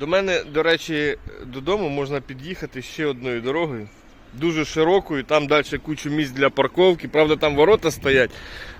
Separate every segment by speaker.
Speaker 1: До мене, до речі, додому можна під'їхати ще одною дорогою. Дуже широкою, там далі кучу місць для парковки. Правда, там ворота стоять.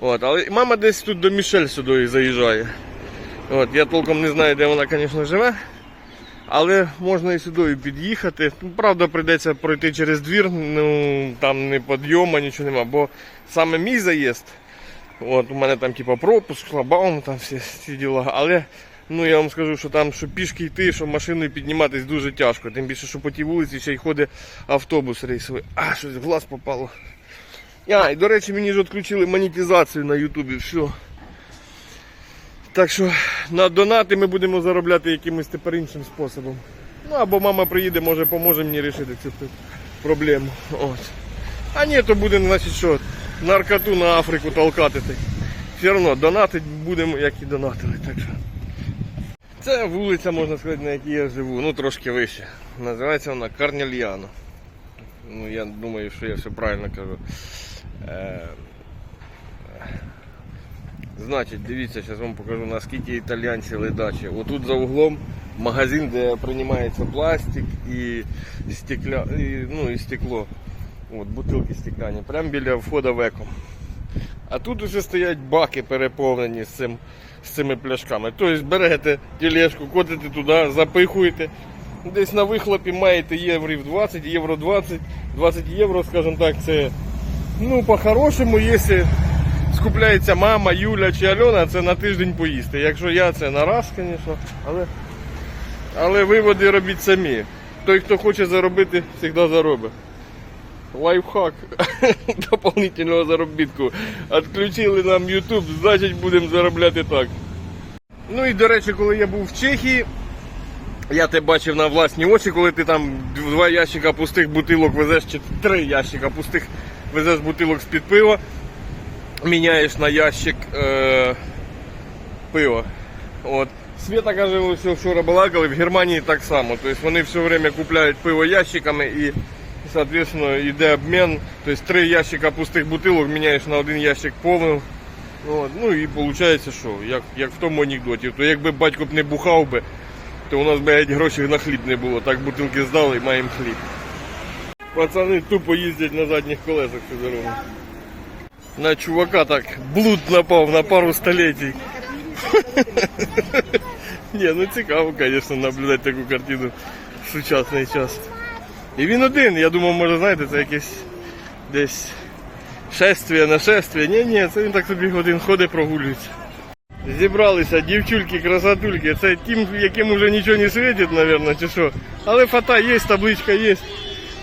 Speaker 1: От, але мама десь тут до Мішель сюди заїжджає. От, я толком не знаю, де вона, звісно, живе. Але можна і сюди під'їхати. Ну, Правда, прийдеться пройти через двір, ну там не підйома, нічого нема, бо саме мій заїзд. От, у мене там типа пропуск, шлагбаум, там всі ці діла. Але ну я вам скажу, що там, що пішки йти, що машиною підніматись дуже тяжко. Тим більше, що по тій вулиці ще й ходить автобус рейсовий. А, щось в глаз попало. А, і до речі, мені ж відключили монетизацію на Ютубі. Все. Так що на донати ми будемо заробляти якимось тепер іншим способом. Ну або мама приїде, може поможе мені вирішити цю проблему. От. А ні, то буде, значить що, наркоту на Африку толкати. Все одно донатить будемо, як і донатили. Так що. Це вулиця, можна сказати, на якій я живу, ну трошки вище. Називається вона Карнельяно. Ну, я думаю, що я все правильно кажу. Е, Значить, дивіться, зараз вам покажу наскільки італійці ледачі. Отут за углом магазин, де приймається пластик і, стекля... і, ну, і стекло. От, бутилки стекляні, прямо біля входу в еко. А тут уже стоять баки переповнені з, цим, з цими пляшками. Тобто берете тележку, котите туди, запихуєте. Десь на вихлопі маєте єврів 20, євро 20, 20 євро, скажімо так, це ну по-хорошому, якщо скупляється мама, Юля чи Альона, це на тиждень поїсти. Якщо я, це на раз, звісно, але, але виводи робіть самі. Той, хто хоче заробити, завжди заробить. Лайфхак дополнительного заробітку. Відключили нам YouTube, значить будемо заробляти так. Ну і до речі, коли я був в Чехії, я тебе бачив на власні очі, коли ти там два ящика пустих бутилок везеш, чи три ящика пустих везеш бутилок з-під пива, міняєш на ящик е- пива. От. Света каже, ось вчора балакали, в Германії так само. Тобто вони все время купляють пиво ящиками і, соответственно, йде обмін. Тобто три ящика пустих бутилок міняєш на один ящик повний. От. Ну і виходить, що, як, як в тому анекдоті, то якби батько б не бухав би, то у нас би геть грошей на хліб не було. Так бутилки здали маємо хліб. Пацани тупо їздять на задніх колесах цю дорогу. На чувака так блуд напав на пару столітій. Ні, ну цікаво, звісно, наблюдати таку картину в сучасний час. І він один, я думав, може, знаєте, це якесь десь шествие, нашествие. Ні, ні, це він так собі один ходить, прогулюється. Зібралися дівчульки, красотульки. Це тим, яким вже нічого не світить, мабуть, чи що. Але фата є, табличка є.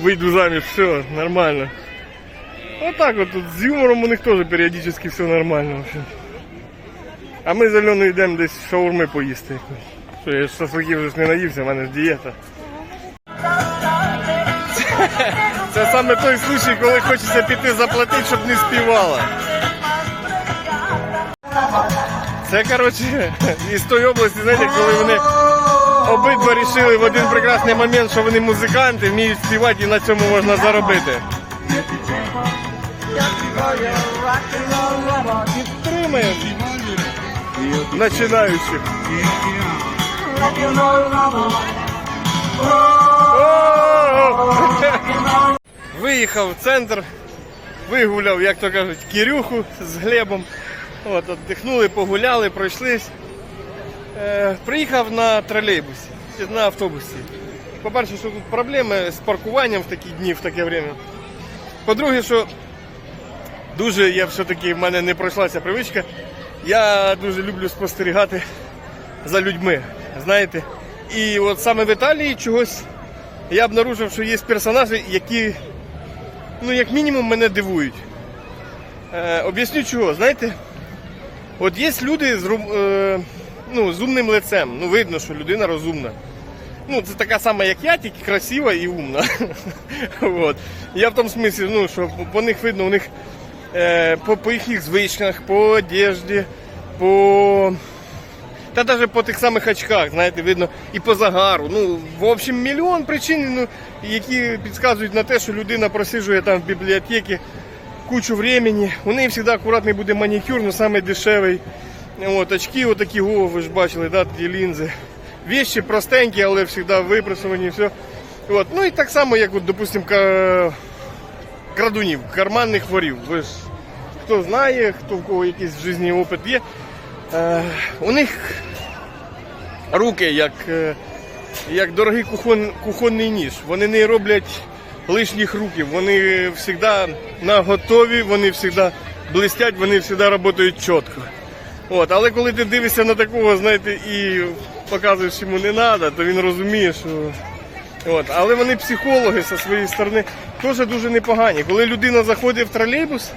Speaker 1: Вийду заміж, все, нормально. Отак от тут з юмором у них теж періодично все нормально. В. А ми з Альоною йдемо десь шаурми поїсти. Що я ж шашликів вже не наївся, в мене ж дієта. Саме той случай, коли хочеться піти заплатити, щоб не співала. Це, коротше, із тої області, знаєте, коли вони обидва рішили в один прекрасний момент, що вони музиканти, вміють співати і на цьому можна заробити. Підтримаємо починаючих. Виїхав в центр, вигуляв, як то кажуть, кірюху з Глебом. От, віддихнули, погуляли, пройшлись. Е, приїхав на тролейбусі, на автобусі. По-перше, що тут проблеми з паркуванням в такі дні, в таке время. По-друге, що дуже я все-таки в мене не пройшлася привичка. Я дуже люблю спостерігати за людьми. Знаєте? І от саме в Італії чогось я обнаружив, що є персонажі, які, ну, як мінімум, мене дивують. Е, об'ясню чого, знаєте? От є люди з, е, ну, з умним лицем. Ну, видно, що людина розумна. Ну, це така сама, як я, тільки красива і умна. От. Я в тому смислі, ну, що по них видно, у них е, по, по їхніх звичках, по одежді, по. Та навіть по тих самих очках, знаєте, видно, і по загару. Ну, в общем, мільйон причин, ну, які підказують на те, що людина просиджує там в бібліотеці кучу времени. У неї завжди акуратний буде манікюр, ну саме дешевий. От, очки отакі, о, ви ж бачили, да, ті лінзи. вещи простенькі, але завжди випресовані, все. От. Ну і так само, як, от, допустим, ка- крадунів, карманних ворів. Ви ж хто знає, хто в кого якийсь в опит є. Е, у них руки як, е, як дорогий кухон, кухонний ніж. Вони не роблять лишніх руків. Вони завжди на готові, вони завжди блистять, вони завжди працюють чітко. От, але коли ти дивишся на такого, знаєте, і показуєш йому не треба, то він розуміє, що. От, але вони психологи зі своєї сторони теж дуже непогані. Коли людина заходить в тролейбус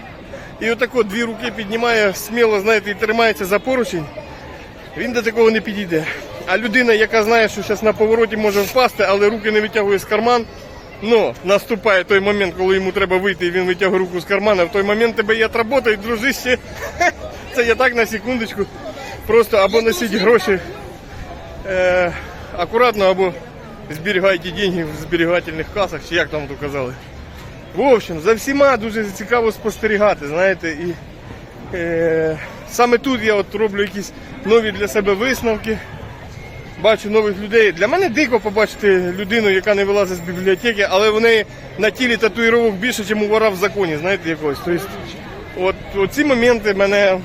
Speaker 1: і отако дві руки піднімає сміло, знаєте, і тримається за поручень, він до такого не підійде. А людина, яка знає, що зараз на повороті може впасти, але руки не витягує з карман, ну, наступає той момент, коли йому треба вийти, і він витягує руку з кармана, в той момент тебе і дружище. Це я так на секундочку. Просто або носіть гроші е, акуратно, або зберігайте деньги в зберігательних касах, чи як там то казали. В общем, за всіма дуже цікаво спостерігати, знаєте, і е, саме тут я от роблю якісь нові для себе висновки. Бачу нових людей. Для мене дико побачити людину, яка не вилазить з бібліотеки, але в неї на тілі татуїровок більше, ніж у вора в законі, знаєте, якогось. Тобто, от, от ці моменти мене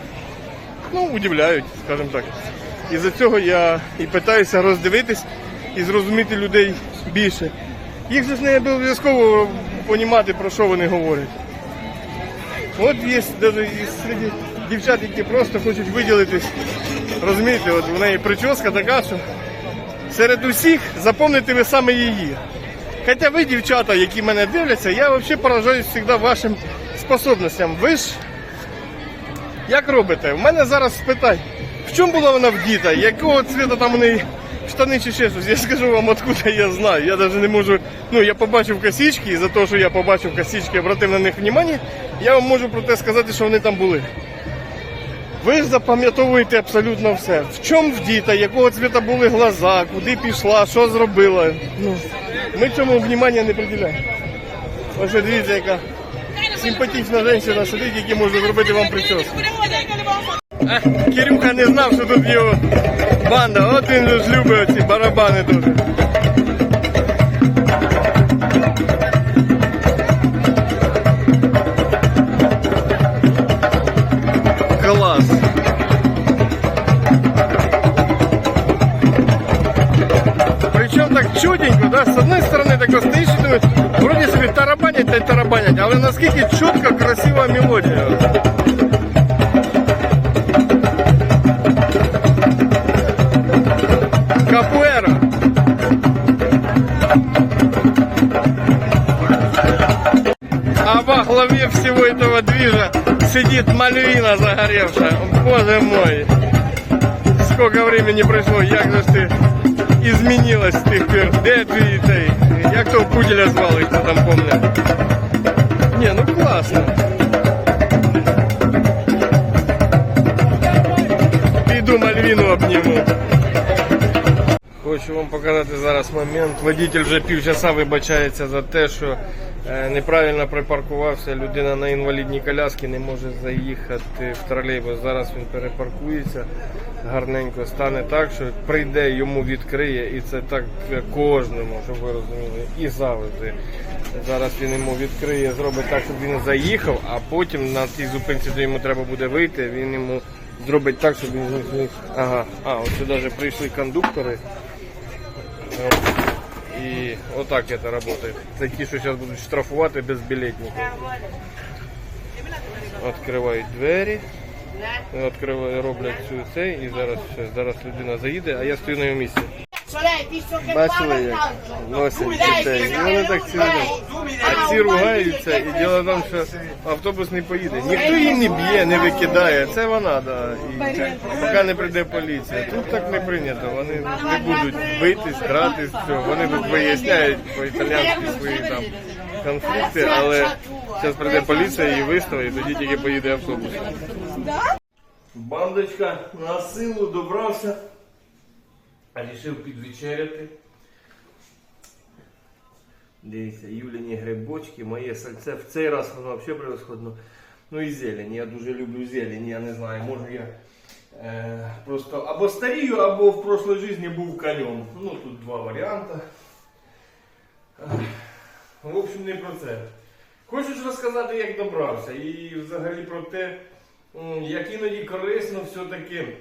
Speaker 1: ну, удивляють, скажімо так. І за цього я і питаюся роздивитись і зрозуміти людей більше. Їх ж не обов'язково розуміти, про що вони говорять. От є навіть серед дівчат, які просто хочуть виділитись. Розумієте, от у неї прическа така, що серед усіх запомните ви саме її. Хоча ви, дівчата, які мене дивляться, я взагалі поражаюсь завжди вашим способностям. Ви ж як робите? У мене зараз спитай, в чому була вона вдіта, якого цвіту там у неї штани чи ще щось. Я скажу вам, откуда я знаю. Я навіть не можу. Ну, я побачив косички, і за те, що я побачив косички, обратив на них увагу, я вам можу про те сказати, що вони там були. Ви ж запам'ятовуєте абсолютно все. В чому вдіта, якого цвіта були глаза, куди пішла, що зробила. Ну, ми цьому внимання не приділяємо. Ось дивіться, яка симпатична жінка сидить, яка може зробити вам прическу. Кирюха не знав, що тут його банда. От він же ж любить ці барабани дуже. Клас. Причому так чутенько, да? з одної сторони так стоїш і думаєш, вроді собі тарабанять та й тарабанять, але наскільки чітко красива мелодія. сидит Мальвина загоревшая. Боже мой. Сколько времени прошло, як же ж ти изменилась з тих пір. Де твій той? Як того пуделя звали, хто там помне? Не, ну класно. Піду Мальвіну обніму. Хочу вам показати зараз момент. Водитель вже півчаса вибачається за те, що е, неправильно припаркувався. Людина на інвалідній коляскі не може заїхати в тролейбус. Зараз він перепаркується гарненько, стане так, що прийде, йому відкриє, і це так е, кожному, щоб ви розуміли, і завжди. Зараз він йому відкриє, зробить так, щоб він заїхав, а потім на тій зупинці, де йому треба буде вийти, він йому зробить так, щоб він зміг. Ага, а, от сюди вже прийшли кондуктори. І вот так это работает. Такие, що сейчас будут штрафувати без білетників. Открывают двері, открывают, роблять цю цей, і зараз, зараз людина заїде, а я стою на його місці. Бачили, як носять дітей. І вони так цілують. Ці ругаються, і діло в тому, що автобус не поїде. Ніхто її не б'є, не викидає. Це вона, да. І поки не прийде поліція. Тут так не прийнято. Вони не будуть битись, гратись, все. Вони тут виясняють по-італійськи свої там конфлікти, але зараз прийде поліція і виставить, і тоді тільки поїде автобус. Бандочка на силу добрався. А рішив підвечеряти. Дивіться, Юліні грибочки, моє сальце. В цей раз воно взагалі превосходно. Ну і зелень. Я дуже люблю зелень. Я не знаю, може я Е, просто або старію, або в прошлой житті був конем. Ну, тут два варіанти. В общем, не про це. Хочу розказати, як добрався. І взагалі про те, як іноді корисно все-таки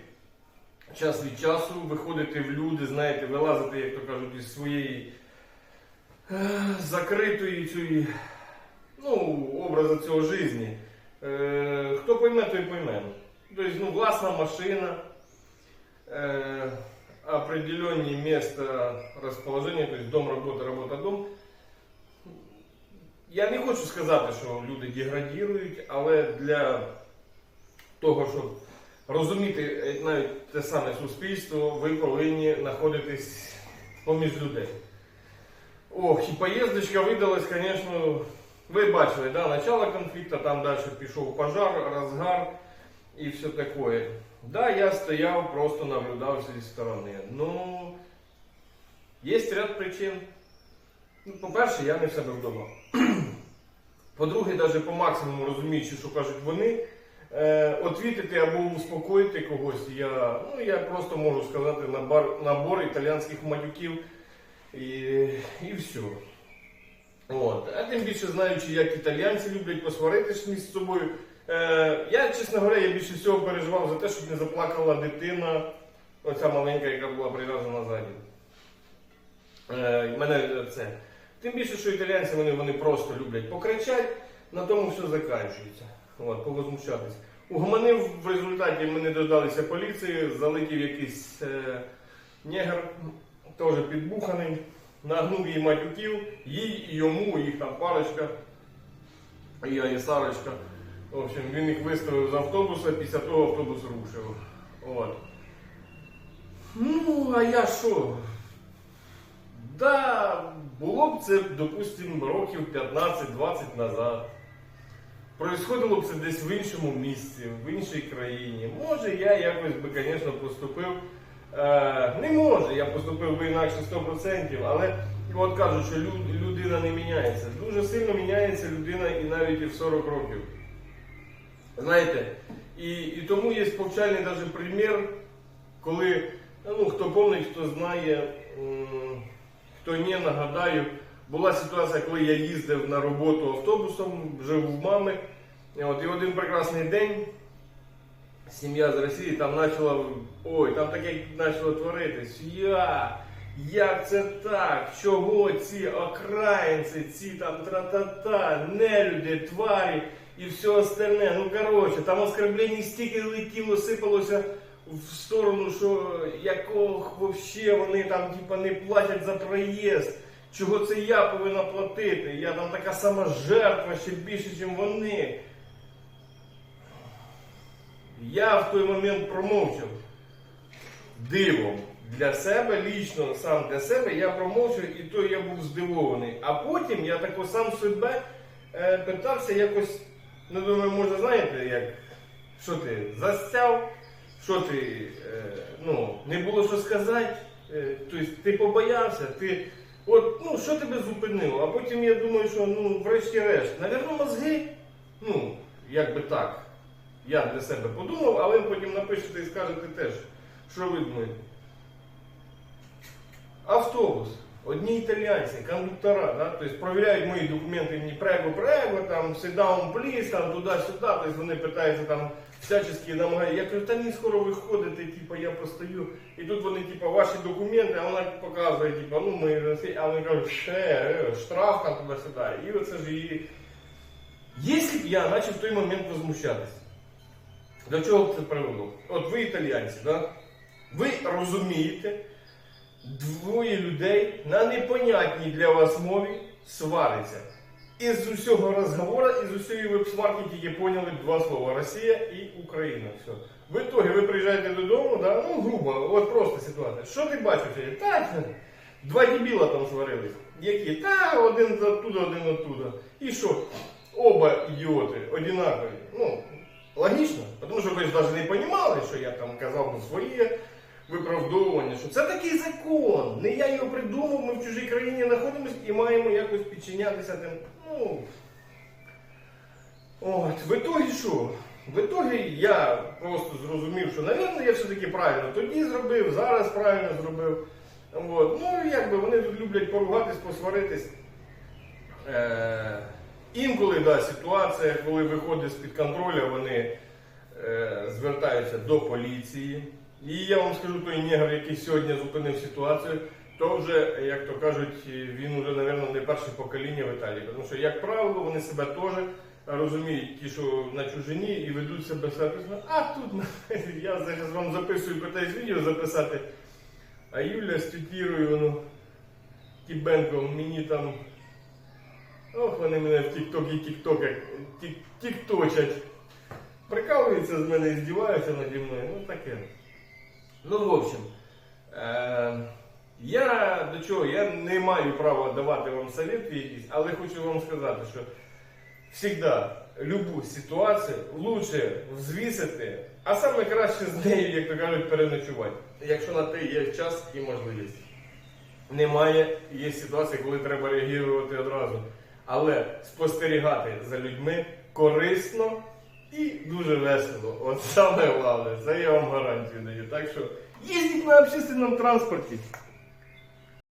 Speaker 1: час від часу виходити в люди, знаєте, вилазити, як то кажуть, із своєї закритої цієї, ну, образу цього житті. Е, хто пойме, той пойме. Тобто, ну, власна машина, э, определенное место расположения, то есть дом, работа, работа, дом. Я не хочу сказати, що люди деградірують, але для того, щоб розуміти е, навіть те саме суспільство, ви повинні знаходитись поміж людей. Ох, і поїздочка видалась, звісно, ви бачили, да, начало конфлікту, там далі пішов пожар, розгар і все такое. Да, я стояв, просто наблюдав зі сторони. Ну, є ряд причин. Ну, по-перше, я не в себе вдома. По-друге, навіть по максимуму розуміючи, що кажуть вони, е, отвітити або успокоїти когось, я, ну, я просто можу сказати набор, набор італійських матюків і, і все. От. А тим більше знаючи, як італійці люблять посваритись між собою. Е, я, чесно говоря, я більше всього переживав за те, щоб не заплакала дитина, оця маленька, яка була прив'язана ззаді. Е, це. Тим більше, що італійці вони, вони просто люблять покричати, на тому все закінчується. От, повозмущатись. Угомонив в результаті мене додалися поліції, залетів якийсь е, негр, теж підбуханий, нагнув їй матюків, їй і йому, їх там парочка, я і Сарочка. В общем, він їх виставив з автобуса, після того автобус рушив. От. Ну, а я що? Да, було б це, допустимо, років 15-20 назад. Происходило б це десь в іншому місці, в іншій країні. Може, я якось би, звісно, поступив. Е, не може, я поступив би інакше 100%, але от кажуть, що людина не міняється. Дуже сильно міняється людина і навіть і в 40 років. Знаєте, і, і тому є повчальний даже примір, коли, ну, хто помнить, хто знає, хто не, нагадаю, була ситуація, коли я їздив на роботу автобусом, жив у мами. От, і один прекрасний день сім'я з Росії там почала, ой, там таке почало творитись. Я, як це так? Чого ці окраїнці, ці там тра-та-та, нелюди, тварі і все остальне. Ну коротше, там оскорблень стільки летіло, сипалося в сторону, що якого вообще вони там типа не платять за проїзд. Чого це я повинна платити? Я там така сама жертва ще більше, ніж вони. Я в той момент промовчав дивом для себе, лічно сам для себе, я промовчав і то я був здивований. А потім я тако сам себе е, питався якось, ну думаю, може, знаєте, як, що ти застяв, що ти, е, ну, не було що сказати, е, тобто ти побоявся, ти. От, ну, що тебе зупинило? А потім я думаю, що ну, врешті-решт, навірно, мозги, ну, як би так. Я для себе подумав, а ви потім напишете і скажете теж, що ви думаєте. Автобус. Одні італійці, кондуктора, да? тобто провіряють мої документи мені прего, прего, там, down, please, там, туди-сюди, тобто вони питаються там всячески намагаються. Я кажу, та ні, скоро виходите, типу, я постою. І тут вони, типу, ваші документи, а вона показує, типу, ну ми, а вони кажуть, ще, е, штраф там туди-сюди. І оце ж її. Якщо б я почав в той момент возмущатися, до чого це привело? От ви італійці, да? ви розумієте, двоє людей на непонятній для вас мові сваряться. Із усього розговору, із усієї веб-сварки тільки поняли два слова Росія і Україна. Все. В ітогі ви приїжджаєте додому, да? ну грубо, от просто ситуація. Що ти бачиш? Так, два дебіла там сварились. Які? Та один оттуда, один оттуда. І що? Оба ідіоти, одинакові. Ну, логічно, тому що ви ж навіть не розуміли, що я там казав ну, своє виправдовування, що це такий закон. Не я його придумав, ми в чужій країні знаходимося і маємо якось підчинятися тим. Ну, от, в ітогі що? В ітогі я просто зрозумів, що, напевно, я все-таки правильно тоді зробив, зараз правильно зробив. От. Ну, якби вони тут люблять поругатись, посваритись. Е, інколи да, ситуація, коли виходить з-під контролю, вони е, звертаються до поліції. І я вам скажу, той негр, який сьогодні зупинив ситуацію, то вже, як то кажуть, він вже, мабуть, не перше покоління в Італії. Тому що, як правило, вони себе теж розуміють, ті, що на чужині, і ведуть себе соответственно. А тут я зараз вам записую, питаюсь відео записати. А Юля з тютірою, ну, Тібенком мені там. Ох, вони мене в Тік-Ток і Тік-Ток. Прикалуються з мене і здіваються наді мною. Ну таке. Ну, в общем, е- я до чого? Я не маю права давати вам совєти якісь, але хочу вам сказати, що завжди любу ситуацію лучше взвісити, а саме краще з нею, як то кажуть, переночувати. Якщо на те є час і можливість. Немає, є ситуації, коли треба реагувати одразу. Але спостерігати за людьми корисно і дуже весело. От саме головне, це я вам гарантію даю. Так що їздіть на общественному транспорті.